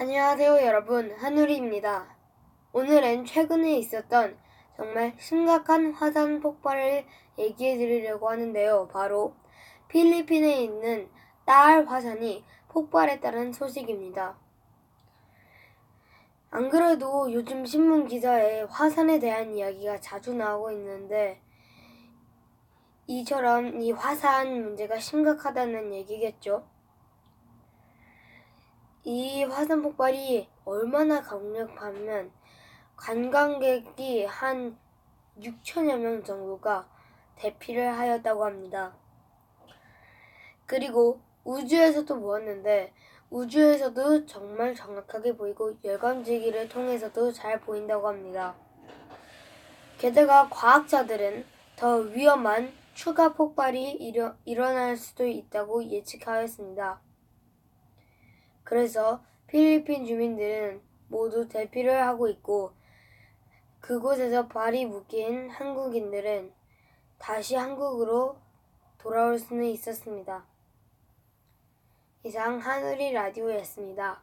안녕하세요, 여러분. 한우리입니다. 오늘은 최근에 있었던 정말 심각한 화산 폭발을 얘기해 드리려고 하는데요. 바로 필리핀에 있는 딸 화산이 폭발했다는 소식입니다. 안 그래도 요즘 신문 기사에 화산에 대한 이야기가 자주 나오고 있는데 이처럼 이 화산 문제가 심각하다는 얘기겠죠. 이 화산 폭발이 얼마나 강력하면 관광객이 한 6천여 명 정도가 대피를 하였다고 합니다. 그리고 우주에서도 보았는데 우주에서도 정말 정확하게 보이고 열감지기를 통해서도 잘 보인다고 합니다. 게다가 과학자들은 더 위험한 추가 폭발이 일어, 일어날 수도 있다고 예측하였습니다. 그래서 필리핀 주민들은 모두 대피를 하고 있고 그곳에서 발이 묶인 한국인들은 다시 한국으로 돌아올 수는 있었습니다. 이상 하늘이 라디오였습니다.